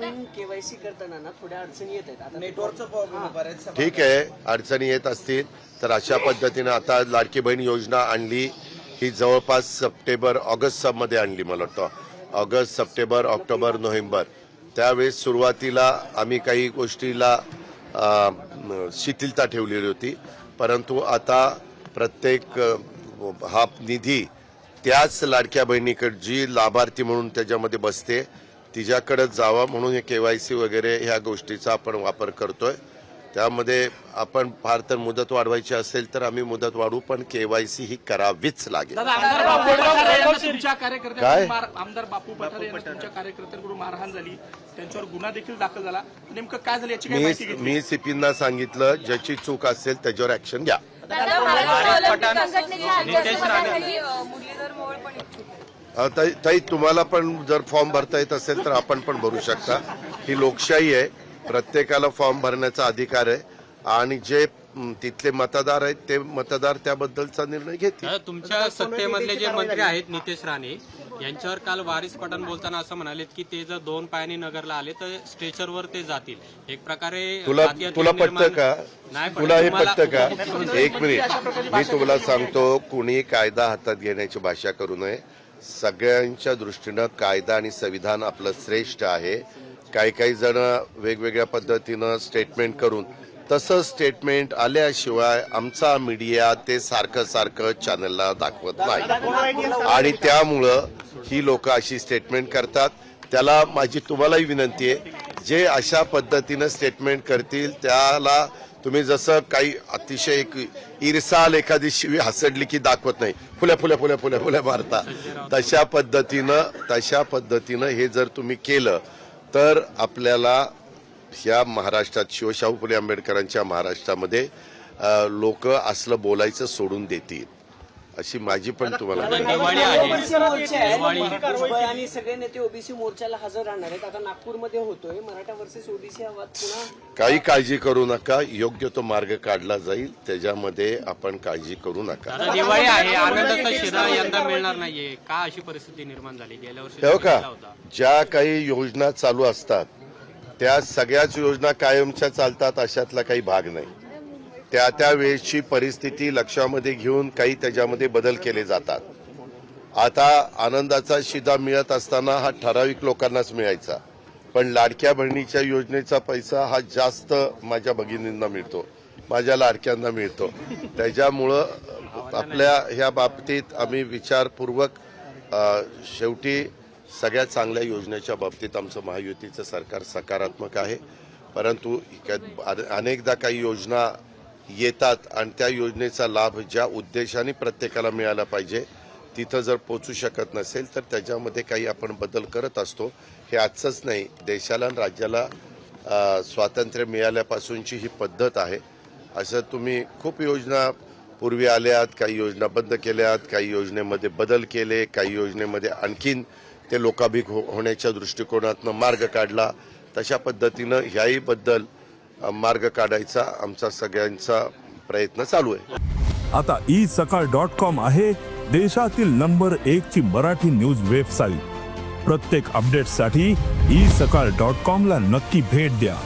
KYC करताना ना थोड्या अडचणी येत आहेत. आता नेटवर्कचा प्रॉब्लेम बऱ्याचशा ठीक आहे अडचणी येत असतील तर अशा पद्धतीनं आता लाडकी बहीण योजना आणली. ही जवळपास सप्टेंबर ऑगस्टमध्ये आणली मला वाटतं. August September October November. त्यावेळेस सुरुवातीला आम्ही काही गोष्टीला अ, म, शिथिलता ठेवलेली होती. परंतु आता प्रत्येक अ, हा निधी त्याच लाडक्या बहिणीकडे जी लाभार्थी म्हणून त्याच्यामध्ये बसते तिच्याकडे जावा म्हणून हे केवायसी वगैरे ह्या गोष्टीचा आपण वापर करतोय. त्यामध्ये आपण फार तर मुदत वाढवायची असेल तर आम्ही मुदत वाढवू पण केवायसी ही करावीच लागेल. काय? आमदार बापू पठारे यांना तुमच्या कार्यकर्त्यांकडून मारहाण झाली. त्यांच्यावर गुन्हा देखील दाखल झाला. नेमकं काय झालं याची काय माहिती मी घेतली? मी सीपींना सांगितलं ज्याची चूक असेल त्याच्यावर ऍक्शन घ्या. ताई ताई, तुम्हाला पण जर फॉर्म भरता येत असेल तर आपण पण भरू शकता. ही लोकशाही आहे. प्रत्येकाला फॉर्म भरण्याचा अधिकार आहे. आणि जे तिथले मतदार आहेत ते मतदार त्याबद्दलचा निर्णय घेतील. तुमच्या सत्तेमधले जे मंत्री आहेत नितेश राणे यांच्यावर काल वारिस पठाण बोलताना असं म्हणालेत की ते जर दोन पायाने नगरला आले तर स्ट्रेचरवर ते जातील. एक प्रकारे तुला तुला पटतं का. तुला हे पटतं का? एक मिनिट. मी तुम्हाला सांगतो कुणी कायदा हातात घेण्याची भाषा करू नये. सगळ्यांच्या दृष्टीनं कायदा आणि संविधान आपलं श्रेष्ठ आहे. काही काही जण वेगवेगळ्या पद्धतीनं स्टेटमेंट करून तसं स्टेटमेंट आल्याशिवाय आमचा मीडिया ते सारखं सारखं चॅनलला दाखवत नाही. आणि त्यामुळं ही लोक अशी स्टेटमेंट करतात. त्याला माझी तुम्हालाही विनंती आहे जे अशा पद्धतीनं स्टेटमेंट करतील त्याला तुम्ही जसं काही अतिशय एक इरसाल एखादी शिवी हसडली की दाखवत नाही. फुल्या फुल्या फुल्या फुल्या फुल्या मारता. तशा पद्धतीनं तशा पद्धतीनं हे जर तुम्ही केलं तर आपल्याला ह्या महाराष्ट्रात शिवशाहू फुले आंबेडकरांच्या महाराष्ट्रामध्ये लोक असलं बोलायचं सोडून देतील. अशी माझी पण तुम्हाला आणि सगळे नेते ओबीसी मोर्चाला हजर राहणार आहेत. आता नागपूरमध्ये होतोय. मराठा वर्सेस ओबीसी हा काही काळजी करू नका. योग्य तो मार्ग काढला जाईल. त्याच्यामध्ये आपण काळजी करू नका. दिवाळी आहे. आनंदाचा शिरा यंदा मिळणार नाहीये. का अशी परिस्थिती निर्माण झाली? गेल्या वर्षी का. ज्या काही योजना चालू असतात त्या सगळ्याच योजना कायमच्या चालतात अशातला काही भाग नाही. त्या त्या वेळेची परिस्थिती लक्षामध्ये घेऊन काही त्याच्यामध्ये बदल केले जातात. आता आनंदाचा शिदा मिळत असताना हा ठराविक लोकांनाच मिळायचा. पण लाडक्या बहिणीच्या योजनेचा पैसा हा जास्त माझ्या भगिनींना मिळतो माझ्या लाडक्यांना मिळतो. त्याच्यामुळं आपल्या ह्या बाबतीत आम्ही विचारपूर्वक शेवटी सगळ्यात चांगल्या योजनेच्या बाबतीत आमचं महायुतीचं सरकार सकारात्मक आहे. परंतु अनेकदा काही योजना येतात आणि त्या योजनेचा लाभ ज्या उद्देशाने प्रत्येकाला मिळाला पाहिजे तिथं जर पोचू शकत नसेल तर त्याच्यामध्ये काही आपण बदल करत असतो. हे आजचंच नाही देशाला आणि राज्याला स्वातंत्र्य मिळाल्यापासूनची ही पद्धत आहे. असं तुम्ही खूप योजना पूर्वी आल्यात काही योजना बंद केल्यात काही योजनेमध्ये बदल केले काही योजनेमध्ये आणखीन ते लोकाभिक हो- होण्याच्या दृष्टिकोनातनं मार्ग काढला. तशा पद्धतीनं ह्याहीबद्दल मार्ग काढायचा आमचा सगळ्यांचा प्रयत्न चालू आहे. आता ई सकाळ डॉट कॉम आहे देशातील नंबर एक ची मराठी न्यूज वेबसाईट. प्रत्येक अपडेटसाठी ई सकाळ डॉट कॉम ला नक्की भेट द्या.